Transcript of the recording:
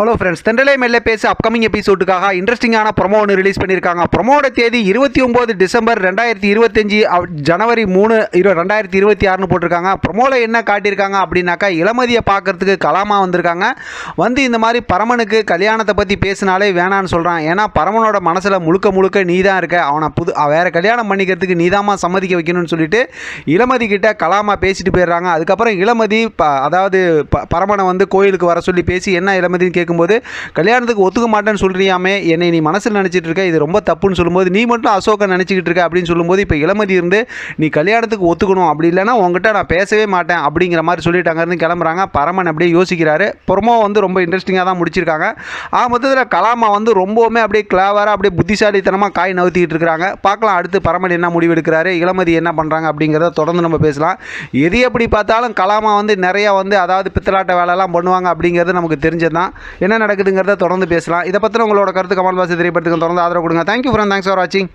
Hello friends தென்றலை மெல்ல பேசு அப்கமிங் எபிசோடுக்காக இன்ட்ரெஸ்டிங்கான ப்ரொமோ ஒன்று ரிலீஸ் பண்ணியிருக்காங்க ப்ரொமோட தேதி இருபத்தி ஒம்பது டிசம்பர் ரெண்டாயிரத்தி இருபத்தஞ்சி ஜனவரி மூணு இரு ரெண்டாயிரத்தி இருபத்தி ஆறுனு போட்டிருக்காங்க. ப்ரொமோவில் என்ன காட்டியிருக்காங்க அப்படின்னாக்கா இளமதியை பார்க்குறதுக்கு கலாமா வந்திருக்காங்க. வந்து இந்த மாதிரி பரமனுக்கு கல்யாணத்தை பற்றி பேசினாலே வேணான்னு சொல்கிறான் ஏன்னா பரமனோட மனசில் முழுக்க முழுக்க நீ தான் இருக்க. அவனை புது வேறு கல்யாணம் பண்ணிக்கிறதுக்கு நீதாம்மா சம்மதிக்க வைக்கணும்னு சொல்லிட்டு இளமதி கிட்ட கலாமா பேசிட்டு போயிடுறாங்க. அதுக்கப்புறம் இளமதி ப அதாவது ப பரமனை வந்து கோயிலுக்கு வர சொல்லி பேசி என்ன இளமதின்னு கேட்கும்போது கல்யாணத்துக்கு ஒத்துக்க மாட்டேன்னு சொல்கிறியாமே என்னை நீ மனசில் நினச்சிட்டு இருக்க இது ரொம்ப தப்புன்னு சொல்லும்போது நீ மட்டும் அசோகை நினச்சிக்கிட்டு இருக்க அப்படின்னு சொல்லும்போது இப்போ இளமதி இருந்து நீ கல்யாணத்துக்கு ஒத்துக்கணும் அப்படி இல்லைன்னா உங்ககிட்ட நான் பேசவே மாட்டேன் அப்படிங்கிற மாதிரி சொல்லிட்டு இருந்து கிளம்புறாங்க. பரமன் அப்படியே யோசிக்கிறாரு. புறமோ வந்து ரொம்ப இன்ட்ரெஸ்டிங்காக தான் முடிச்சிருக்காங்க. ஆ மொத்தத்தில் கலாமா வந்து ரொம்பவுமே அப்படியே கிளாவராக அப்படியே புத்திசாலித்தனமாக காய் நவுத்திக்கிட்டு இருக்கிறாங்க பார்க்கலாம் அடுத்து பரமன் என்ன முடிவு எடுக்கிறாரு இளமதி என்ன பண்ணுறாங்க அப்படிங்கிறத தொடர்ந்து நம்ம பேசலாம். எது எப்படி பார்த்தாலும் கலாமா வந்து நிறையா வந்து அதாவது பித்தலாட்ட வேலைலாம் பண்ணுவாங்க அப்படிங்கிறது நமக்கு தெரிஞ்சது தான் என்ன நடக்குதுங்கிறத தொடர்ந்து பேசலாம். இதை பற்றின உங்களோட கருத்து கமல் பாசி திரைப்படத்துக்கு தொடர்ந்து ஆதரவு கொடுங்க. தேங்க்யூ ஃப்ரெண்ட் தேங்க்ஸ் ஃபார் வாட்சிங்